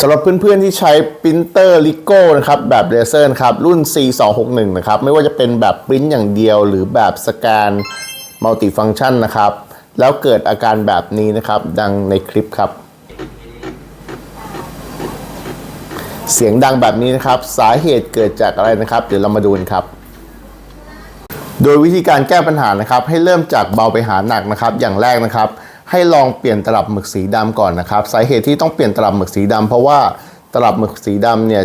สำหรับเพื่อนๆที่ใช้ปรินเตอร์ลิโก้นะครับแบบเลเซอร์นครับรุ่น C261 นะครับไม่ว่าจะเป็นแบบปริ้นอย่างเดียว หรือแบบสแกนมัลติฟังชันนะครับ แล้วเกิดอาการแบบนี้นะครับดังในคลิปครับ เสียงดังแบบนี้นะครับ สาเหตุเกิดจากอะไรนะครับ เดี๋ยวเรามาดูกันครับ โดยวิธีการแก้ปัญหานะครับ ให้เริ่มจากเบาไปหาหนักนะครับ อย่างแรกนะครับ ให้ลองเปลี่ยนตลับหมึกสีดำก่อนนะครับ สาเหตุที่ต้องเปลี่ยนตลับหมึกสีดำเพราะว่าตลับหมึกสีดำเนี่ย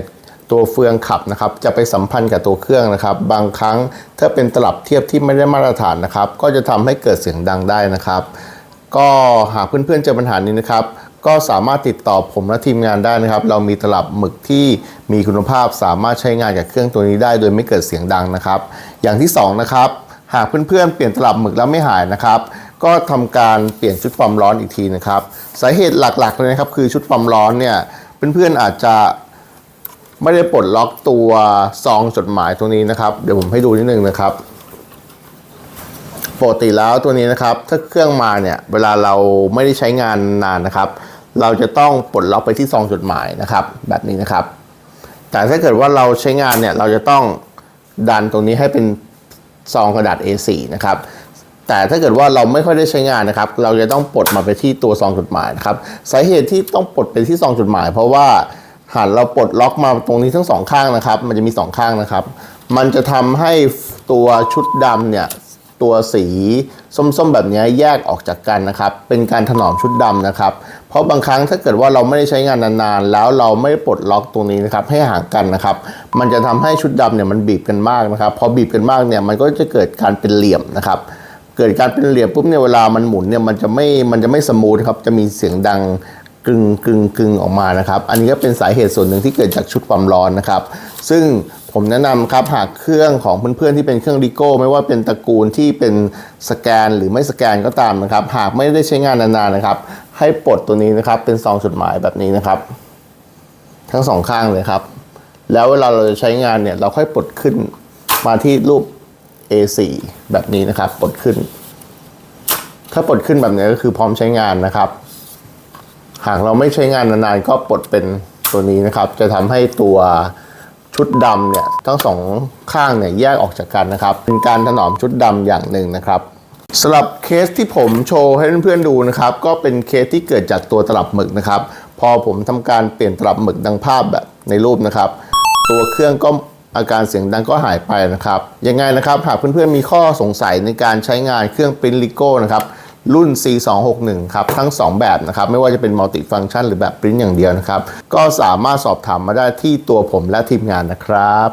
ตัวเฟืองขับนะครับจะไปสัมพันธ์กับตัวเครื่องนะครับ บางครั้งถ้าเป็นตลับเทียบที่ไม่ได้มาตรฐานนะครับ ก็จะทำให้เกิดเสียงดังได้นะครับ ก็หากเพื่อนๆเจอปัญหานี้นะครับก็สามารถติดต่อผมและทีมงานได้นะครับ เรามีตลับหมึกที่มีคุณภาพสามารถใช้งานกับเครื่องตัวนี้ได้ โดยไม่เกิดเสียงดังนะครับ อย่างที่สองนะครับหากเพื่อนๆเปลี่ยนตลับหมึกแล้วไม่หายนะครับ ก็ทำการเปลี่ยนชุดความร้อนอีกทีนะครับ สาเหตุหลักๆเลยนะครับคือชุดความร้อนเนี่ยเพื่อนๆอาจจะไม่ได้ปลดล็อกตัวซองจดหมายตรงนี้นะครับ เดี๋ยวผมให้ดูนิดนึงนะครับปกติแล้วตัวนี้นะครับ ถ้าเครื่องมาเนี่ยเวลาเราไม่ได้ใช้งานนานนะครับ เราจะต้องปลดล็อกไปที่ซองจดหมายนะครับ แบบนี้นะครับ แต่ถ้าเกิดว่าเราใช้งานเนี่ยเราจะต้องดันตรงนี้ให้เป็นซองกระดาษ A4 นะครับ แต่ถ้าเกิดว่าเราไม่ค่อยได้ใช้งานนะครับ เราจะต้องปลดมาไปที่ตัวซองจดหมายนะครับสาเหตุที่ต้องปลดไปที่ซองจดหมาย เพราะว่าหากเราปลดล็อกมาตรงนี้ทั้งสองข้างนะครับ มันจะมีสองข้างนะครับ มันจะทำให้ตัวชุดดำเนี่ยตัวสีส้มๆแบบนี้แยกออกจากกันนะครับ เป็นการถนอมชุดดำนะครับ เพราะบางครั้งถ้าเกิดว่าเราไม่ได้ใช้งานนานๆ แล้วเราไม่ได้ปลดล็อกตรงนี้นะครับ ให้ห่างกันนะครับ มันจะทำให้ชุดดำเนี่ยมันบีบกันมากนะครับ พอบีบกันมากเนี่ยมันก็จะเกิดการเป็นเหลี่ยมนะครับ เกิดการเป็นเหลี่ยมปุ๊บเนี่ยเวลามันหมุนเนี่ยมันจะไม่มันจะไม่สมูทครับจะมีเสียงดังกึงกึงกึงออกมานะครับ อันนี้ก็เป็นสาเหตุส่วนหนึ่งที่เกิดจากชุดความร้อนนะครับ ซึ่งผมแนะนำครับหากเครื่องของเพื่อนๆที่เป็นเครื่องดิโก้ ไม่ว่าเป็นตระกูลที่เป็นสแกนหรือไม่สแกนก็ตามนะครับ หากไม่ได้ใช้งานนานๆนะครับ ให้ปลดตัวนี้นะครับเป็นซองจดหมายแบบนี้นะครับ ทั้งสองข้างเลยครับ แล้วเวลาเราจะใช้งานเนี่ยเราค่อยปลดขึ้นมาที่รูป A4 แบบนี้นะครับปลดขึ้น ถ้าปลดขึ้นแบบนี้ก็คือพร้อมใช้งานนะครับ หากเราไม่ใช้งานนานๆก็ปลดเป็นตัวนี้นะครับ จะทำให้ตัวชุดดำเนี่ยทั้งสองข้างเนี่ยแยกออกจากกันนะครับ เป็นการถนอมชุดดำอย่างหนึ่งนะครับสำหรับเคสที่ผมโชว์ให้เพื่อนๆดูนะครับ ก็เป็นเคสที่เกิดจากตัวตลับหมึกนะครับ พอผมทำการเปลี่ยนตลับหมึกดังภาพแบบในรูปนะครับ ตัวเครื่องก็ อาการเสียงดังก็หายไปนะครับ ยังไงนะครับ หากเพื่อนๆมีข้อสงสัยในการใช้งานเครื่องปริ้นลิโก้นะครับรุ่น C261 ครับ ทั้ง 2 แบบนะครับ ไม่ว่าจะเป็นมัลติฟังก์ชันหรือแบบปริ้นอย่างเดียวนะครับ ก็สามารถสอบถามมาได้ที่ตัวผมและทีมงานนะครับ